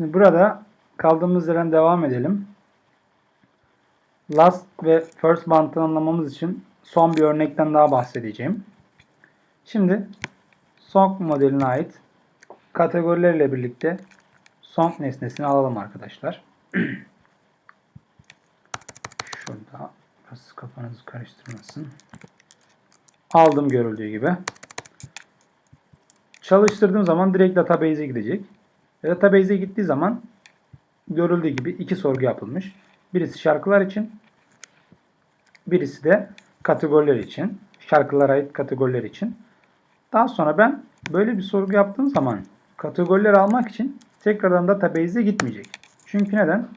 Şimdi burada kaldığımız yerden devam edelim. Last ve first bant'ı anlamamız için son bir örnekten daha bahsedeceğim. Şimdi song modeline ait kategorilerle birlikte song nesnesini alalım arkadaşlar. Şurada biraz kafanızı karıştırmasın. Aldım görüldüğü gibi. Çalıştırdığım zaman direkt database'e gidecek. Database'e gittiği zaman görüldüğü gibi iki sorgu yapılmış. Birisi şarkılar için, birisi de kategoriler için. Şarkılara ait kategoriler için. Daha sonra ben böyle bir sorgu yaptığım zaman kategorileri almak için tekrardan database'e gitmeyecek. Çünkü neden?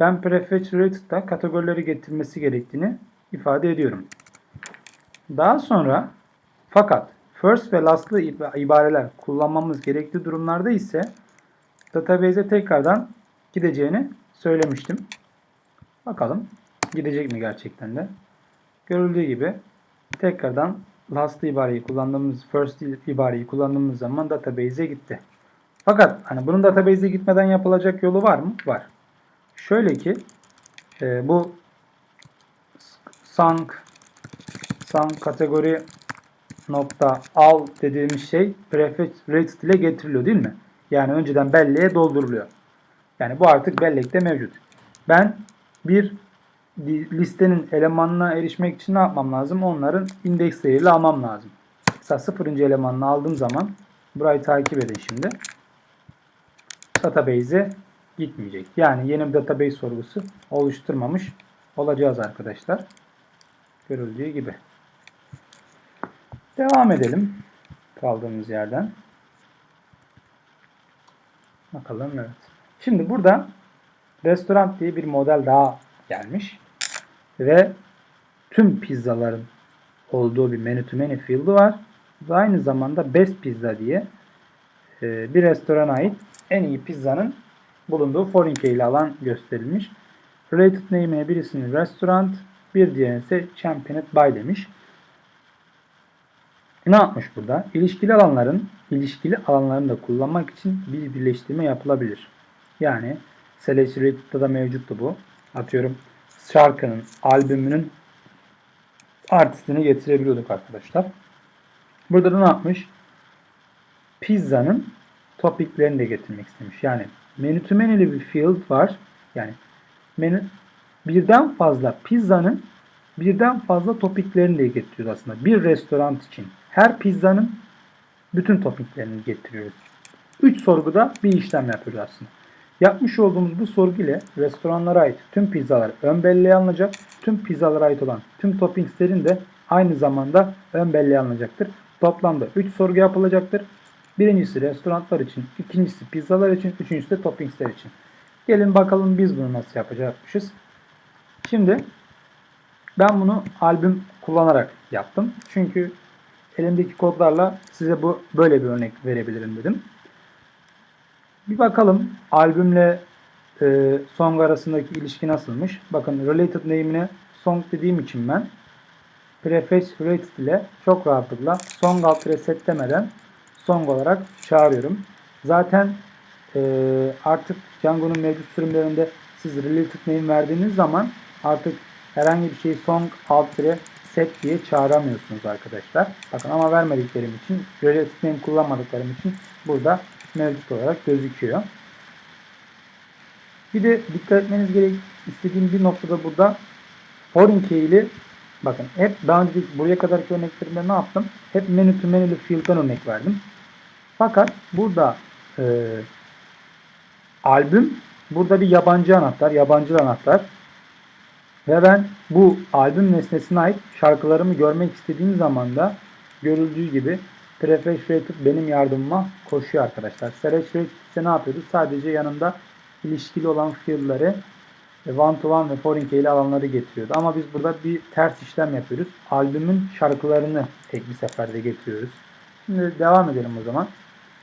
Ben prefetch related'da kategorileri getirmesi gerektiğini ifade ediyorum. Daha sonra fakat first ve last'lı ibareler kullanmamız gerektiği durumlarda ise database'e tekrardan gideceğini söylemiştim. Bakalım gidecek mi gerçekten de. Görüldüğü gibi tekrardan last ibareyi kullandığımız, first ibareyi kullandığımız zaman database'e gitti. Fakat hani bunun database'e gitmeden yapılacak yolu var mı? Var. Şöyle ki e, bu song song kategori nokta al dediğimiz şey prefix rated ile getiriliyor değil mi? Yani önceden belleğe dolduruluyor. Yani bu artık bellekte mevcut. Ben bir listenin elemanına erişmek için ne yapmam lazım? Onların indeksleriyle almam lazım. Mesela sıfırıncı elemanını aldığım zaman burayı takip edin şimdi. Database'e gitmeyecek. Yani yeni bir database sorgusu oluşturmamış olacağız arkadaşlar. Görüldüğü gibi. Devam edelim. Kaldığımız yerden. Bakalım evet. Şimdi burada restoran diye bir model daha gelmiş. Ve tüm pizzaların olduğu bir menü to menu field'ı var. Ve aynı zamanda best pizza diye e, bir restorana ait en iyi pizzanın bulunduğu foreign key ile alan gösterilmiş. Related name'ine birisinin restaurant, bir diğerine ise championed by demiş. Ne yapmış burada? İlişkili alanların ilişkili alanlarını da kullanmak için bir birleştirme yapılabilir. Yani Selected'da da mevcuttu bu. Atıyorum şarkının, albümünün artistini getirebiliyorduk arkadaşlar. Burada da ne yapmış? Pizzanın topiklerini de getirmek istemiş. Yani menü to menü'lü bir field var. Yani menü birden fazla pizzanın birden fazla topiklerini de getiriyoruz aslında. Bir restoran için her pizzanın bütün topiklerini getiriyoruz. Üç sorguda bir işlem yapıyoruz aslında. Yapmış olduğumuz bu sorgu ile restoranlara ait tüm pizzalar ön belleğe alınacak. Tüm pizzalara ait olan tüm toppingslerin de aynı zamanda ön belleğe alınacaktır. Toplamda 3 sorgu yapılacaktır. Birincisi restoranlar için, ikincisi pizzalar için, üçüncüsü de toppingsler için. Gelin bakalım biz bunu nasıl yapacakmışız. Şimdi ben bunu albüm kullanarak yaptım. Çünkü elimdeki kodlarla size bu böyle bir örnek verebilirim dedim. Bir bakalım albümle e, song arasındaki ilişki nasılmış. Bakın related name'ine song dediğim için ben prefetch related ile çok rahatlıkla song alt reset song olarak çağırıyorum. Zaten e, artık Django'nun mevcut sürümlerinde siz related name verdiğiniz zaman artık herhangi bir şeyi song alt set diye çağıramıyorsunuz arkadaşlar. Bakın ama vermediklerim için related name kullanmadıklarım için burada mevcut olarak gözüküyor. Bir de dikkat etmeniz gerek istediğim bir noktada burada foreign key ile bakın hep daha önce buraya kadarki örneklerimde ne yaptım? Hep menü to menü'lü field'dan örnek verdim. Fakat burada e, albüm burada bir yabancı anahtar, yabancı anahtar. Ve ben bu albüm nesnesine ait şarkılarımı görmek istediğim zaman da görüldüğü gibi Prefetch Rated benim yardımıma koşuyor arkadaşlar. Serage Rated ise ne yapıyoruz? Sadece yanında ilişkili olan field'ları one to one ve foreign ile alanları getiriyordu. Ama biz burada bir ters işlem yapıyoruz. Albümün şarkılarını tek bir seferde getiriyoruz. Şimdi devam edelim o zaman.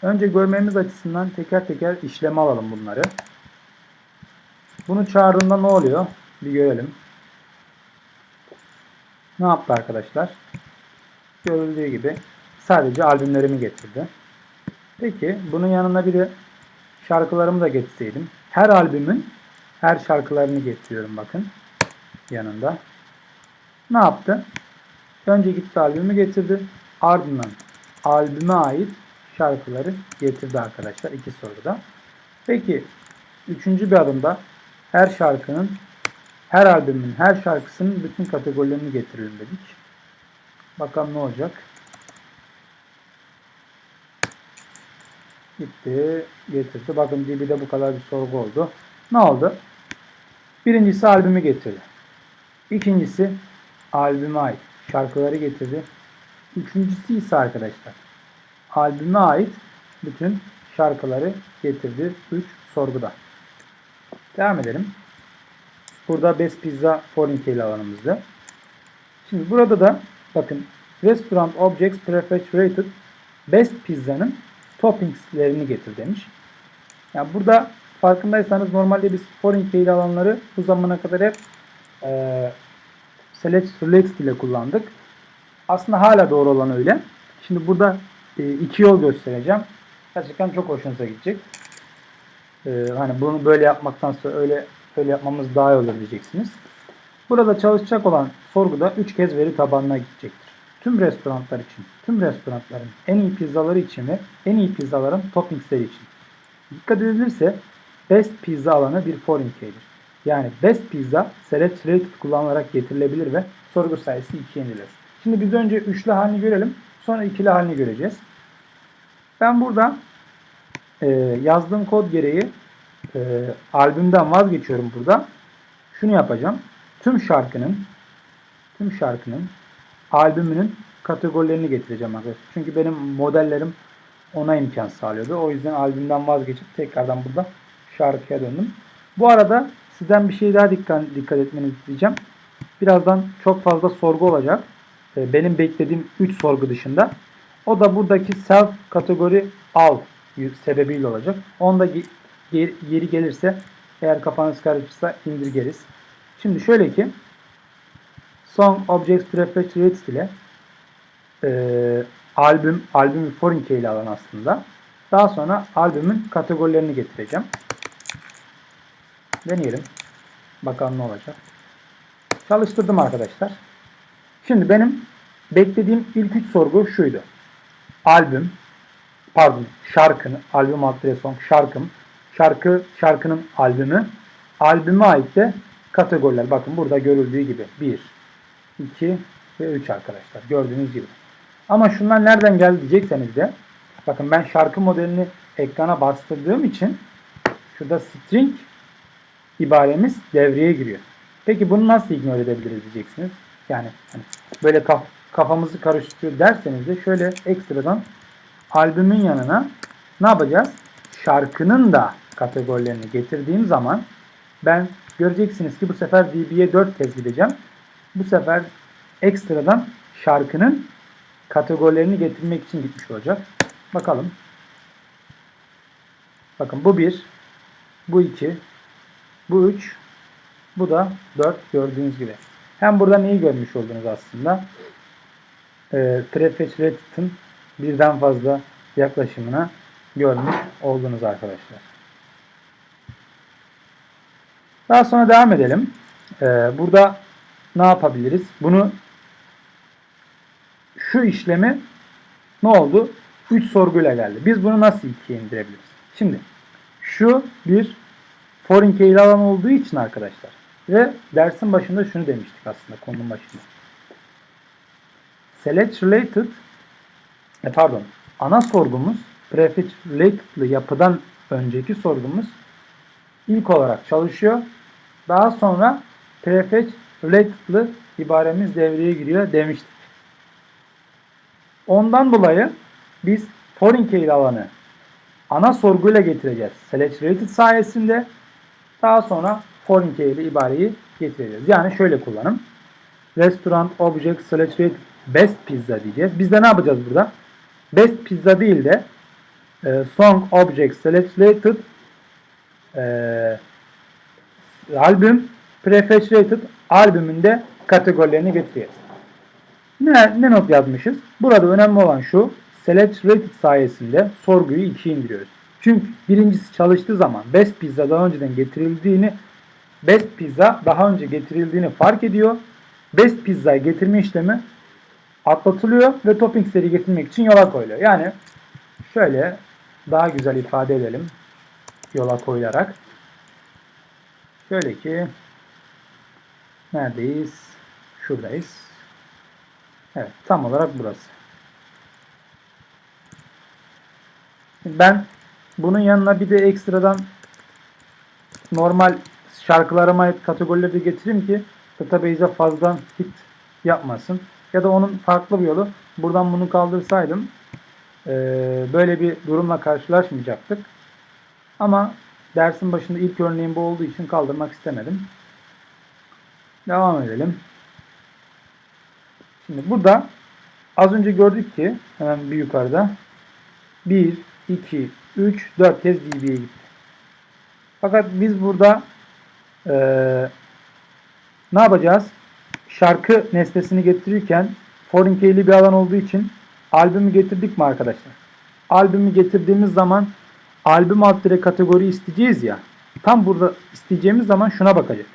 Önce görmemiz açısından teker teker işleme alalım bunları. Bunu çağırdığında ne oluyor? Bir görelim. Ne yaptı arkadaşlar? Görüldüğü gibi sadece albümlerimi getirdi. Peki bunun yanına bir de şarkılarımı da getirseydim. Her albümün her şarkılarını getiriyorum bakın yanında. Ne yaptı? Önce gitti albümü getirdi. Ardından albüme ait şarkıları getirdi arkadaşlar iki soruda. Peki üçüncü bir adımda her şarkının her albümün her şarkısının bütün kategorilerini getirelim dedik. Bakalım ne olacak. Gitti, getirdi. Bakın DB'de bu kadar bir sorgu oldu. Ne oldu? Birincisi albümü getirdi. İkincisi albüme ait şarkıları getirdi. Üçüncüsü ise arkadaşlar albüme ait bütün şarkıları getirdi. 3 sorguda. Devam edelim. Burada Best Pizza Foreign alanımızda. Şimdi burada da bakın Restaurant Objects Prefecturated Best Pizza'nın toppingslerini getir demiş. Yani burada farkındaysanız normalde biz foreign key alanları bu zamana kadar hep e, select related ile kullandık. Aslında hala doğru olan öyle. Şimdi burada e, iki yol göstereceğim. Gerçekten çok hoşunuza gidecek. E, hani bunu böyle yapmaktansa öyle öyle yapmamız daha iyi olur diyeceksiniz. Burada çalışacak olan sorguda 3 kez veri tabanına gidecektir. Tüm restoranlar için, tüm restoranların en iyi pizzaları için ve en iyi pizzaların toppingsleri için. Dikkat edilirse Best Pizza alanı bir foreign key'dir. Yani Best Pizza Select Rated kullanılarak getirilebilir ve sorgu sayısı 2 indirilir. Şimdi biz önce üçlü halini görelim. Sonra ikili halini göreceğiz. Ben burada e, yazdığım kod gereği e, albümden vazgeçiyorum burada. Şunu yapacağım. Tüm şarkının tüm şarkının albümünün kategorilerini getireceğim arkadaşlar. Çünkü benim modellerim ona imkan sağlıyordu. O yüzden albümden vazgeçip tekrardan burada şarkıya döndüm. Bu arada sizden bir şey daha dikkat, dikkat etmenizi isteyeceğim. Birazdan çok fazla sorgu olacak. Ee, Benim beklediğim 3 sorgu dışında. O da buradaki self kategori al sebebiyle olacak. Onda ge- yeri gelirse eğer kafanız karışırsa indirgeriz. Şimdi şöyle ki Song Objects Prefecturates ile e, albüm, albümü foreign key ile alan aslında. Daha sonra albümün kategorilerini getireceğim. Deneyelim. Bakalım ne olacak. Çalıştırdım arkadaşlar. Şimdi benim beklediğim ilk üç sorgu şuydu. Albüm, pardon şarkının, albüm adlı song şarkım, şarkı, şarkının albümü, albüme ait de kategoriler. Bakın burada görüldüğü gibi 1, 2 ve 3 arkadaşlar. Gördüğünüz gibi. Ama şunlar nereden geldi diyecekseniz de bakın ben şarkı modelini ekrana bastırdığım için şurada string ibaremiz devreye giriyor. Peki bunu nasıl ignore edebiliriz diyeceksiniz. Yani hani böyle kaf kafamızı karıştırıyor derseniz de şöyle ekstradan albümün yanına ne yapacağız? Şarkının da kategorilerini getirdiğim zaman ben göreceksiniz ki bu sefer DB'ye 4 kez gideceğim. Bu sefer ekstradan şarkının kategorilerini getirmek için gitmiş olacak. Bakalım. Bakın bu 1, bu 2, bu 3, bu da 4 gördüğünüz gibi. Hem burada neyi görmüş oldunuz aslında? E, Prefetch'in birden fazla yaklaşımına görmüş oldunuz arkadaşlar. Daha sonra devam edelim. Ee, burada ne yapabiliriz? Bunu şu işlemi ne oldu? 3 sorguyla geldi. Biz bunu nasıl 2'ye indirebiliriz? Şimdi şu bir foreign key alan olduğu için arkadaşlar ve dersin başında şunu demiştik aslında konunun başında. Select related e pardon ana sorgumuz prefix related'lı yapıdan önceki sorgumuz ilk olarak çalışıyor. Daha sonra prefix related'lı ibaremiz devreye giriyor demiştik. Ondan dolayı biz foreign key alanı ana sorguyla getireceğiz. Select related sayesinde daha sonra foreign key ile ibareyi getireceğiz. Yani şöyle kullanım. Restaurant object select related best pizza diyeceğiz. Biz de ne yapacağız burada? Best pizza değil de e, song object select related e, albüm prefetch albümünde kategorilerini getireceğiz. Ne, ne not yazmışız? Burada önemli olan şu. Select rated sayesinde sorguyu 2'ye indiriyoruz. Çünkü birincisi çalıştığı zaman Best Pizza daha önceden getirildiğini Best Pizza daha önce getirildiğini fark ediyor. Best Pizza'yı getirme işlemi atlatılıyor ve toppingsleri getirmek için yola koyuluyor. Yani şöyle daha güzel ifade edelim yola koyularak. Şöyle ki neredeyiz? Şuradayız. Evet tam olarak burası. Ben bunun yanına bir de ekstradan normal şarkılarıma ait kategorileri de getireyim ki database'e fazla hit yapmasın. Ya da onun farklı bir yolu. Buradan bunu kaldırsaydım böyle bir durumla karşılaşmayacaktık. Ama dersin başında ilk örneğim bu olduğu için kaldırmak istemedim. Devam edelim. Şimdi burada az önce gördük ki hemen bir yukarıda 1, 2, 3, 4 kez db'ye gitti. Fakat biz burada eee, ne yapacağız? Şarkı nesnesini getirirken foreign key'li bir alan olduğu için albümü getirdik mi arkadaşlar? Albümü getirdiğimiz zaman albüm alt dire kategori isteyeceğiz ya. Tam burada isteyeceğimiz zaman şuna bakacağız.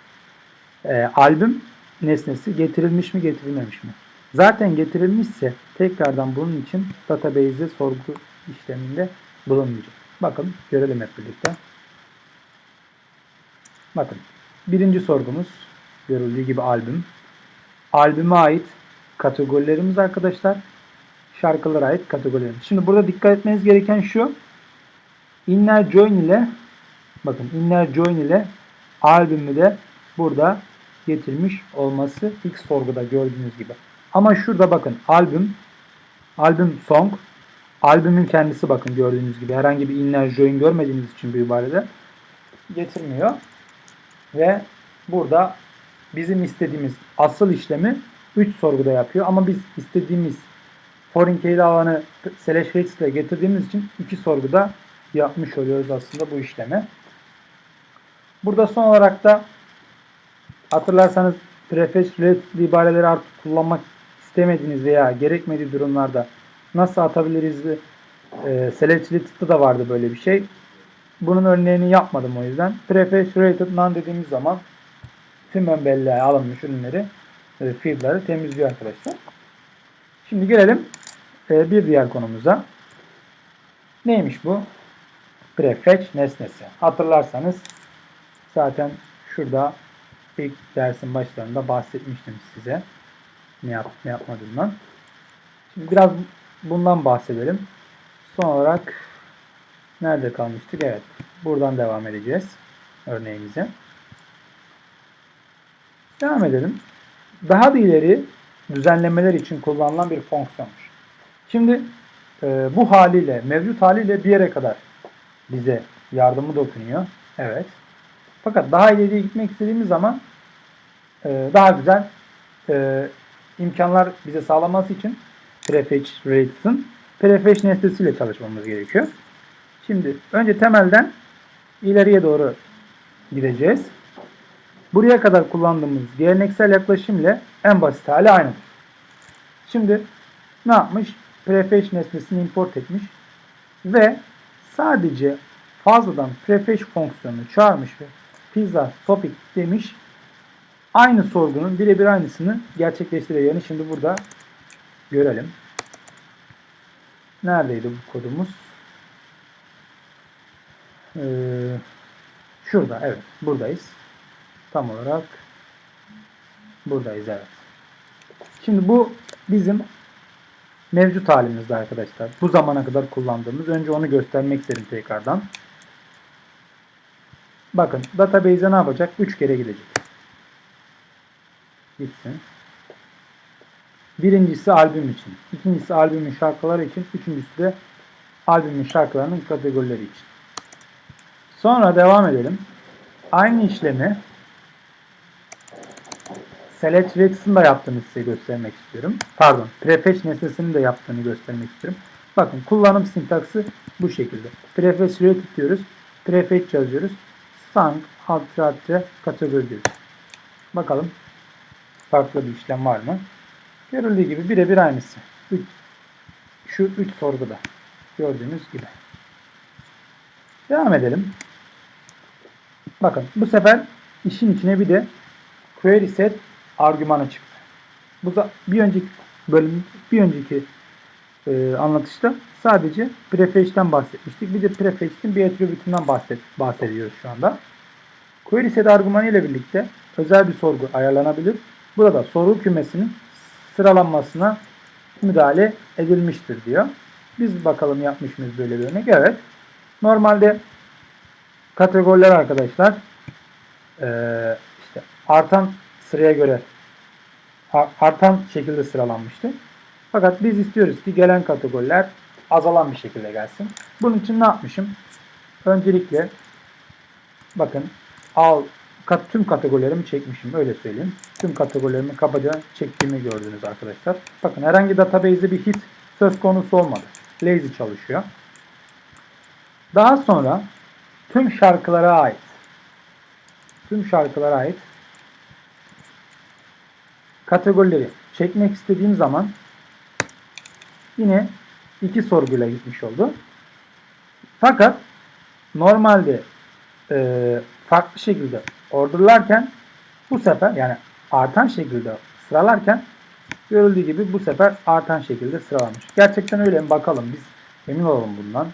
Ee, albüm nesnesi getirilmiş mi getirilmemiş mi? Zaten getirilmişse tekrardan bunun için database'e sorgu işleminde bulunmayacak. Bakın görelim hep birlikte. Bakın birinci sorgumuz görüldüğü gibi albüm. Albüme ait kategorilerimiz arkadaşlar. Şarkılara ait kategorilerimiz. Şimdi burada dikkat etmeniz gereken şu. Inner Join ile bakın Inner Join ile albümü de burada getirmiş olması ilk sorguda gördüğünüz gibi. Ama şurada bakın albüm albüm song albümün kendisi bakın gördüğünüz gibi herhangi bir inner join görmediğiniz için bu ibarede getirmiyor. Ve burada bizim istediğimiz asıl işlemi 3 sorguda yapıyor. Ama biz istediğimiz foreign key'li alanı slash ile getirdiğimiz için 2 sorguda yapmış oluyoruz aslında bu işlemi. Burada son olarak da hatırlarsanız prefetch related ibareleri artık kullanmak istemediğiniz veya gerekmediği durumlarda nasıl atabiliriz? E, select related'da da vardı böyle bir şey. Bunun örneğini yapmadım o yüzden. Prefetch related none dediğimiz zaman tüm ön belleğe alınmış ürünleri e, field'ları temizliyor arkadaşlar. Şimdi gelelim e, bir diğer konumuza. Neymiş bu? Prefetch nesnesi. Hatırlarsanız zaten şurada ilk dersin başlarında bahsetmiştim size. Ne yap ne yapmadığımdan. Şimdi biraz bundan bahsedelim. Son olarak nerede kalmıştık? Evet. Buradan devam edeceğiz örneğimize. Devam edelim. Daha da ileri düzenlemeler için kullanılan bir fonksiyonmuş. Şimdi e, bu haliyle, mevcut haliyle bir yere kadar bize yardımı dokunuyor. Evet. Fakat daha ileriye gitmek istediğimiz zaman e, daha güzel e, imkanlar bize sağlaması için prefetch rates'ın prefetch nesnesiyle çalışmamız gerekiyor. Şimdi önce temelden ileriye doğru gideceğiz. Buraya kadar kullandığımız geleneksel yaklaşım ile en basit hali aynıdır. Şimdi ne yapmış? Prefetch nesnesini import etmiş ve sadece fazladan prefetch fonksiyonunu çağırmış ve pizza topic demiş. Aynı sorgunun birebir aynısını gerçekleştireceğini şimdi burada görelim. Neredeydi bu kodumuz? Ee, şurada evet buradayız. Tam olarak buradayız evet. Şimdi bu bizim mevcut halimizde arkadaşlar. Bu zamana kadar kullandığımız. Önce onu göstermek istedim tekrardan. Bakın database'e ne yapacak? 3 kere gidecek. Gitsin. Birincisi albüm için. ikincisi albümün şarkıları için. Üçüncüsü de albümün şarkılarının kategorileri için. Sonra devam edelim. Aynı işlemi select Rex'in de yaptığını size göstermek istiyorum. Pardon, prefetch nesnesinin de yaptığını göstermek istiyorum. Bakın kullanım sintaksı bu şekilde. Prefetch related diyoruz. Prefetch yazıyoruz. Sang, alt radde, kategori diyoruz. Bakalım farklı bir işlem var mı? Görüldüğü gibi birebir aynısı. Üç, şu üç sorguda. Gördüğünüz gibi. Devam edelim. Bakın bu sefer işin içine bir de query set argümanı çıktı. Bu da bir önceki bölüm, bir önceki e, anlatışta sadece prefetch'ten bahsetmiştik. Bir de prefetch'in bir attribute'undan bahset, bahsediyoruz şu anda. Query set argümanı ile birlikte özel bir sorgu ayarlanabilir. Burada soru kümesinin sıralanmasına müdahale edilmiştir diyor. Biz bakalım yapmış mıyız böyle bir örnek? Evet. Normalde kategoriler arkadaşlar eee, işte artan sıraya göre artan şekilde sıralanmıştı. Fakat biz istiyoruz ki gelen kategoriler azalan bir şekilde gelsin. Bunun için ne yapmışım? Öncelikle bakın al kat, tüm kategorilerimi çekmişim öyle söyleyeyim. Tüm kategorilerimi kabaca çektiğimi gördünüz arkadaşlar. Bakın herhangi database'de bir hit söz konusu olmadı. Lazy çalışıyor. Daha sonra tüm şarkılara ait tüm şarkılara ait kategorileri çekmek istediğim zaman yine iki sorguyla gitmiş oldu. Fakat normalde e, farklı şekilde orderlarken bu sefer yani artan şekilde sıralarken görüldüğü gibi bu sefer artan şekilde sıralamış. Gerçekten öyle mi? Bakalım biz emin olalım bundan.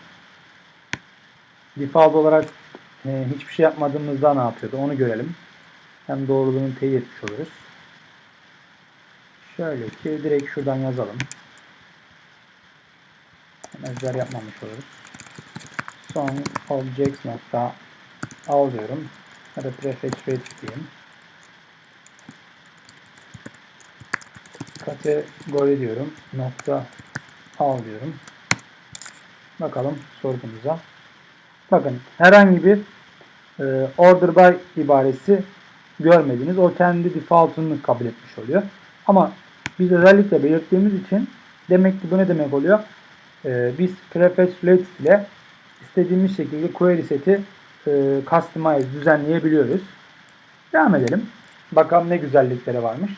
Default olarak e, hiçbir şey yapmadığımızda ne yapıyordu onu görelim. Hem doğruluğunu teyit etmiş oluruz. Şöyle ki direkt şuradan yazalım. Ezber yapmamış oluruz. Son objects nokta al diyorum. Ya da prefetch diyeyim. Kategori diyorum. Nokta al diyorum. Bakalım sorgumuza. Bakın herhangi bir e, order by ibaresi görmediniz. O kendi default'unu kabul etmiş oluyor. Ama biz özellikle belirttiğimiz için demek ki bu ne demek oluyor? E, biz prefetch related ile istediğimiz şekilde query seti e, customize düzenleyebiliyoruz. Devam edelim. Bakalım ne güzellikleri varmış.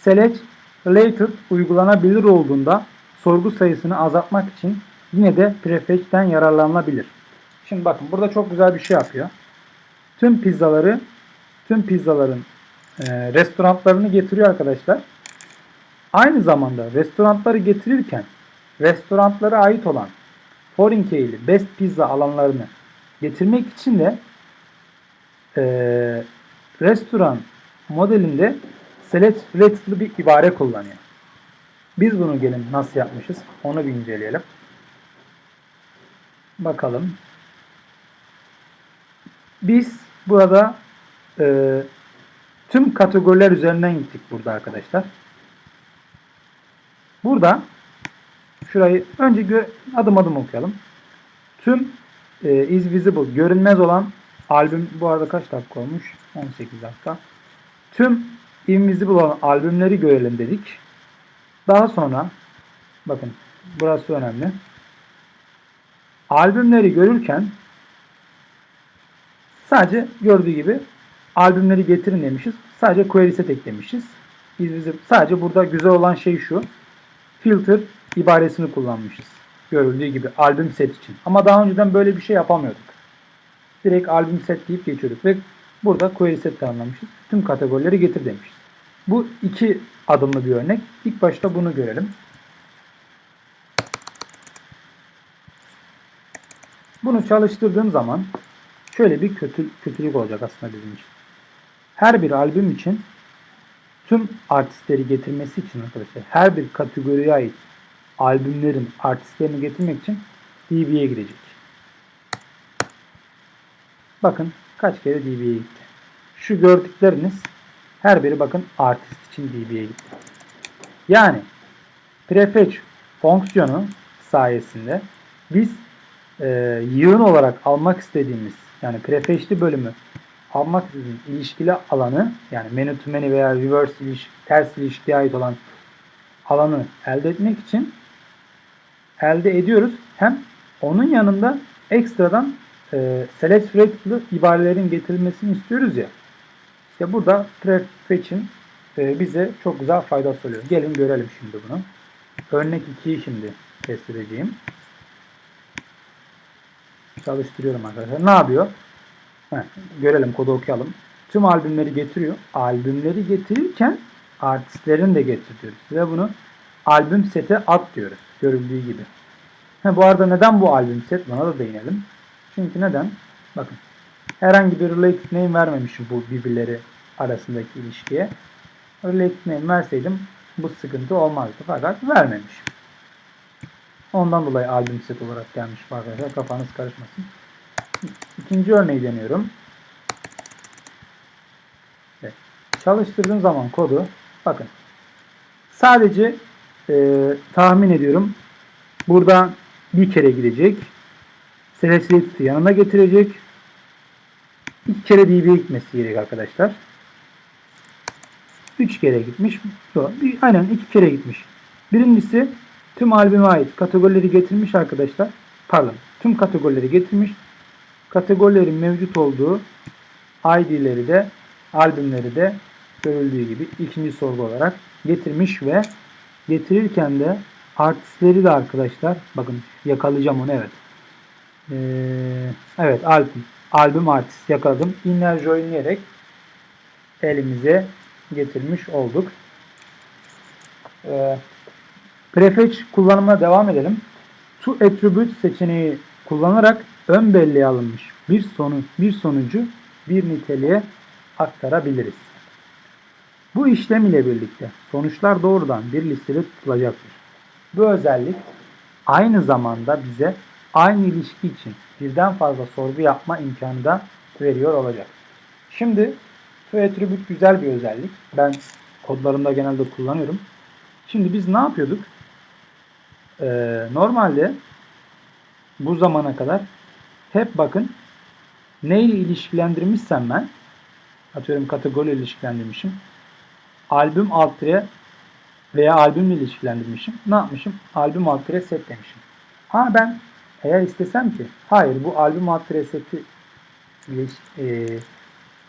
Select related uygulanabilir olduğunda sorgu sayısını azaltmak için yine de prefetch'ten yararlanılabilir. Şimdi bakın burada çok güzel bir şey yapıyor. Tüm pizzaları tüm pizzaların e, restoranlarını getiriyor arkadaşlar. Aynı zamanda restoranları getirirken restoranlara ait olan foreign key'li best pizza alanlarını getirmek için de e, restoran modelinde select related'lı bir ibare kullanıyor. Biz bunu gelin nasıl yapmışız onu bir inceleyelim. Bakalım. Biz burada e, tüm kategoriler üzerinden gittik burada arkadaşlar. Burada şurayı önce adım adım okuyalım. Tüm e, is visible görünmez olan albüm bu arada kaç dakika olmuş? 18 dakika. Tüm invisible olan albümleri görelim dedik. Daha sonra bakın burası önemli. Albümleri görürken sadece gördüğü gibi albümleri getirin demişiz. Sadece query set eklemişiz. Biz bizim sadece burada güzel olan şey şu. Filter ibaresini kullanmışız. Görüldüğü gibi albüm set için. Ama daha önceden böyle bir şey yapamıyorduk. Direkt albüm set deyip geçiyorduk ve burada query set tanımlamışız. Tüm kategorileri getir demişiz. Bu iki adımlı bir örnek. İlk başta bunu görelim. Bunu çalıştırdığım zaman şöyle bir kötü, kötülük olacak aslında bizim için. Her bir albüm için tüm artistleri getirmesi için arkadaşlar her bir kategoriye ait albümlerin artistlerini getirmek için DB'ye girecek. Bakın kaç kere DB'ye gitti. Şu gördükleriniz her biri bakın artist için DB'ye gitti. Yani prefetch fonksiyonu sayesinde biz e, yığın olarak almak istediğimiz yani prefetch'li bölümü almak istediğimiz ilişkili alanı yani many to many veya reverse ilişki, ters ilişkiye ait olan alanı elde etmek için elde ediyoruz. Hem onun yanında ekstradan e, select related'lı ibarelerin getirilmesini istiyoruz ya. İşte burada prefetch'in e, bize çok güzel faydası oluyor. Gelin görelim şimdi bunu. Örnek 2'yi şimdi test edeceğim. Çalıştırıyorum arkadaşlar. Ne yapıyor? Görelim kodu okuyalım. Tüm albümleri getiriyor. Albümleri getirirken artistlerini de getiriyoruz. Ve bunu albüm sete at diyoruz. Görüldüğü gibi. Ha, bu arada neden bu albüm set? Buna da değinelim. Çünkü neden? Bakın. Herhangi bir related name vermemişim bu birbirleri arasındaki ilişkiye. Related name verseydim bu sıkıntı olmazdı. Fakat vermemişim. Ondan dolayı albüm set olarak gelmiş arkadaşlar. Kafanız karışmasın. İkinci örneği deniyorum. Evet. Çalıştırdığım zaman kodu bakın. Sadece e, tahmin ediyorum. Buradan bir kere gidecek. Selected'i yanına getirecek. İki kere DB'ye gitmesi gerek arkadaşlar. Üç kere gitmiş. Yok, aynen iki kere gitmiş. Birincisi tüm albüme ait kategorileri getirmiş arkadaşlar. Pardon. Tüm kategorileri getirmiş. Kategorilerin mevcut olduğu ID'leri de albümleri de görüldüğü gibi ikinci sorgu olarak getirmiş ve getirirken de artistleri de arkadaşlar bakın yakalayacağım onu evet. Ee, evet albüm albüm artist yakaladım. Inner joinleyerek elimize getirmiş olduk. Ee, prefetch kullanımına devam edelim. To attribute seçeneği kullanarak ön belleğe alınmış bir sonu bir sonucu bir niteliğe aktarabiliriz. Bu işlem ile birlikte sonuçlar doğrudan bir listede tutulacaktır. Bu özellik aynı zamanda bize aynı ilişki için birden fazla sorgu yapma imkanı da veriyor olacak. Şimdi to attribute güzel bir özellik. Ben kodlarımda genelde kullanıyorum. Şimdi biz ne yapıyorduk? Ee, normalde bu zamana kadar hep bakın neyle ilişkilendirmişsem ben atıyorum kategori ilişkilendirmişim. Albüm alt tire veya albümle ilişkilendirmişim. Ne yapmışım? Albüm alt tire set demişim. Ha ben eğer istesem ki hayır bu albüm alt tire seti e,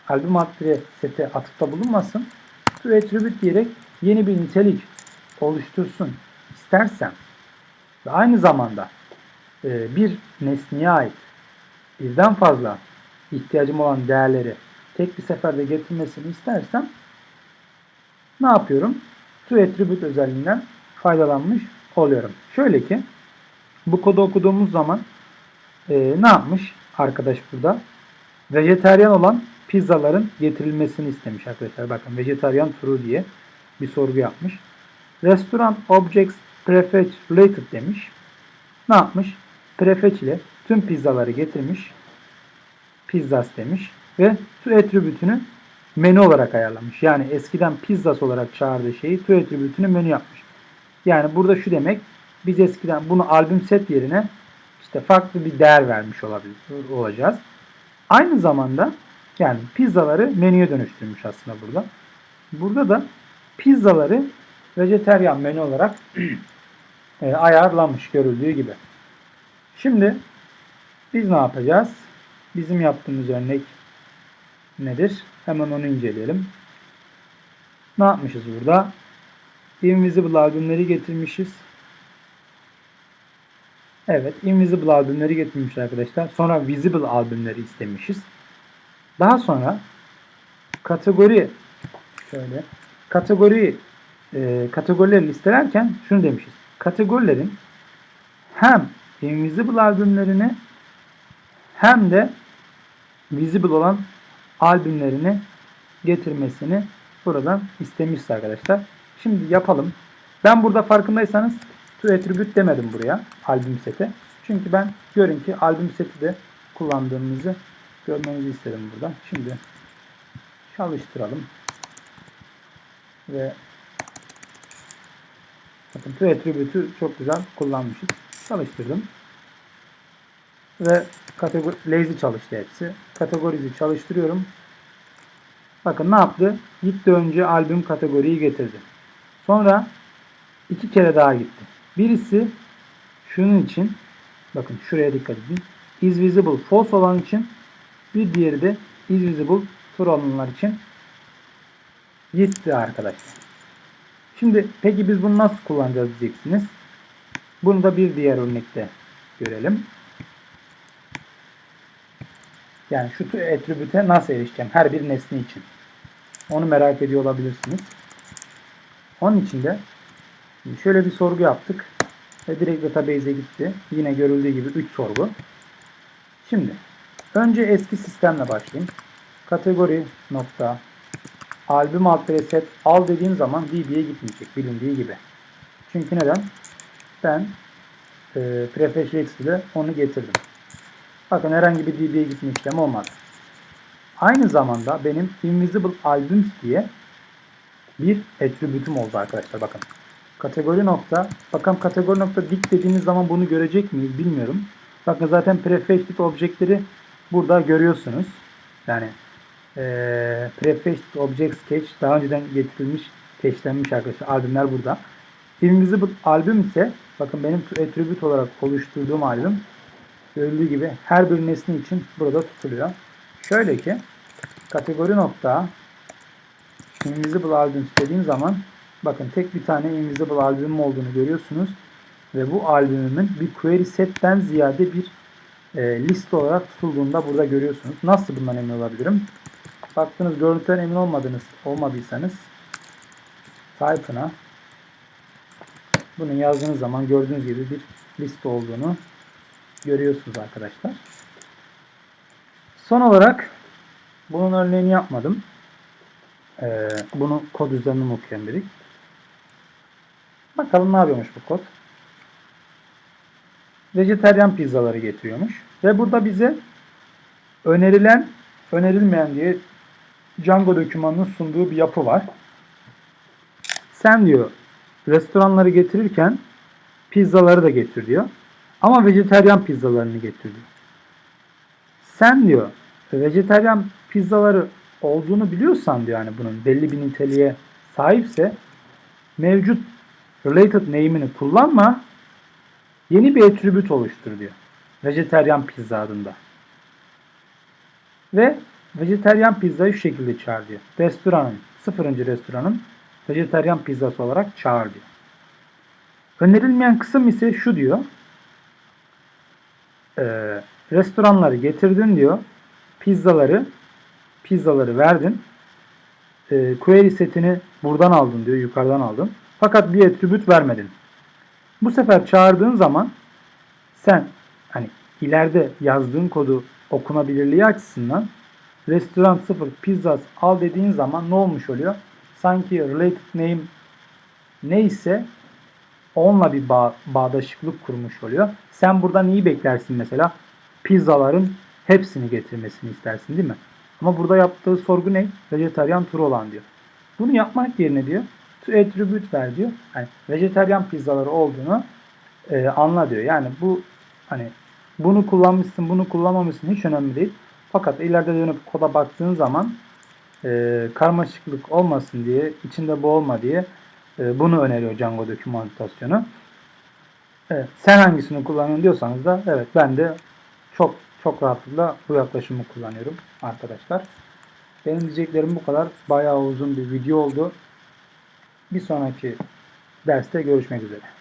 albüm alt tire sete atıfta bulunmasın. To attribute diyerek yeni bir nitelik oluştursun istersem ve aynı zamanda e, bir nesneye ait birden fazla ihtiyacım olan değerleri tek bir seferde getirmesini istersem ne yapıyorum? To attribute özelliğinden faydalanmış oluyorum. Şöyle ki bu kodu okuduğumuz zaman e, ne yapmış arkadaş burada? Vejeteryan olan pizzaların getirilmesini istemiş arkadaşlar. Bakın vejeteryan true diye bir sorgu yapmış. Restaurant objects prefetch related demiş. Ne yapmış? Prefetch ile tüm pizzaları getirmiş. Pizzas demiş. Ve to attribute'ünü menü olarak ayarlamış. Yani eskiden pizzas olarak çağırdığı şeyi to attribute'ünü menü yapmış. Yani burada şu demek biz eskiden bunu albüm set yerine işte farklı bir değer vermiş olabilir, olacağız. Aynı zamanda yani pizzaları menüye dönüştürmüş aslında burada. Burada da pizzaları vejeteryan menü olarak e, ayarlanmış görüldüğü gibi. Şimdi biz ne yapacağız? Bizim yaptığımız örnek nedir? Hemen onu inceleyelim. Ne yapmışız burada? Invisible albümleri getirmişiz. Evet, Invisible albümleri getirmiş arkadaşlar. Sonra Visible albümleri istemişiz. Daha sonra kategori şöyle kategori e, kategorileri listelerken şunu demişiz. Kategorilerin hem Invisible albümlerini hem de visible olan albümlerini getirmesini buradan istemişiz arkadaşlar. Şimdi yapalım. Ben burada farkındaysanız to attribute demedim buraya albüm seti. Çünkü ben görün ki albüm seti de kullandığımızı görmenizi istedim burada. Şimdi çalıştıralım. Ve bakın to attribute'ü çok güzel kullanmışız. Çalıştırdım. Ve kategori lazy çalıştı hepsi. Kategorizi çalıştırıyorum. Bakın ne yaptı? Gitti önce albüm kategoriyi getirdi. Sonra iki kere daha gitti. Birisi şunun için bakın şuraya dikkat edin. Is visible false olan için bir diğeri de is visible true olanlar için gitti arkadaşlar. Şimdi peki biz bunu nasıl kullanacağız diyeceksiniz. Bunu da bir diğer örnekte görelim. Yani şu attribute'e nasıl erişeceğim her bir nesne için. Onu merak ediyor olabilirsiniz. Onun için de şöyle bir sorgu yaptık. Ve direkt database'e gitti. Yine görüldüğü gibi 3 sorgu. Şimdi önce eski sistemle başlayayım. Kategori nokta albüm alt reset al dediğim zaman DB'ye gitmeyecek bilindiği gibi. Çünkü neden? Ben e, Prefetch ile onu getirdim. Bakın herhangi bir DB'ye gitme işlemi olmadı. Aynı zamanda benim Invisible Albums diye bir attribute'um oldu arkadaşlar bakın. Kategori nokta, bakalım kategori nokta dik dediğiniz zaman bunu görecek miyiz bilmiyorum. Bakın zaten prefetched objektleri burada görüyorsunuz. Yani eee prefetched object sketch daha önceden getirilmiş, cache'lenmiş arkadaşlar. Albümler burada. Invisible albüm ise bakın benim attribute olarak oluşturduğum albüm görüldüğü gibi her bir nesne için burada tutuluyor. Şöyle ki kategori nokta Invisible albüm dediğim zaman bakın tek bir tane Invisible albümüm olduğunu görüyorsunuz. Ve bu albümümün bir query setten ziyade bir e, liste olarak tutulduğunda burada görüyorsunuz. Nasıl bundan emin olabilirim? Baktığınız görüntüden emin olmadınız, olmadıysanız type'ına bunu yazdığınız zaman gördüğünüz gibi bir liste olduğunu görüyorsunuz arkadaşlar. Son olarak bunun örneğini yapmadım. Ee, bunu kod üzerinden okuyalım dedik. Bakalım ne yapıyormuş bu kod. Vejeteryan pizzaları getiriyormuş. Ve burada bize önerilen, önerilmeyen diye Django dokümanının sunduğu bir yapı var. Sen diyor restoranları getirirken pizzaları da getir diyor. Ama vejeteryan pizzalarını getir diyor. Sen diyor vejeteryan pizzaları olduğunu biliyorsan diyor yani bunun belli bir niteliğe sahipse mevcut related name'ini kullanma yeni bir attribute oluştur diyor. Vejeteryan pizza adında. Ve vejeteryan pizzayı şu şekilde çağır diyor. Restoranın, sıfırıncı restoranın vejeteryan pizzası olarak çağır diyor. Önerilmeyen kısım ise şu diyor. Ee, restoranları getirdin diyor. Pizzaları pizzaları verdin. E, query setini buradan aldın diyor. Yukarıdan aldın. Fakat bir attribute vermedin. Bu sefer çağırdığın zaman sen hani ileride yazdığın kodu okunabilirliği açısından restoran 0 pizzas al dediğin zaman ne olmuş oluyor? Sanki related name neyse onunla bir bağ, bağdaşıklık kurmuş oluyor. Sen buradan iyi beklersin mesela? Pizzaların hepsini getirmesini istersin değil mi? Ama burada yaptığı sorgu ne? Vejetaryen tur olan diyor. Bunu yapmak yerine diyor to attribute ver diyor. Yani vejetaryen pizzaları olduğunu e, anla diyor. Yani bu hani bunu kullanmışsın, bunu kullanmamışsın hiç önemli değil. Fakat ileride dönüp koda baktığın zaman e, karmaşıklık olmasın diye, içinde boğulma diye e, bunu öneriyor Django dokümantasyonu. Evet, sen hangisini kullanıyorsun diyorsanız da evet ben de çok çok rahatlıkla bu yaklaşımı kullanıyorum arkadaşlar. Benim diyeceklerim bu kadar. Bayağı uzun bir video oldu. Bir sonraki derste görüşmek üzere.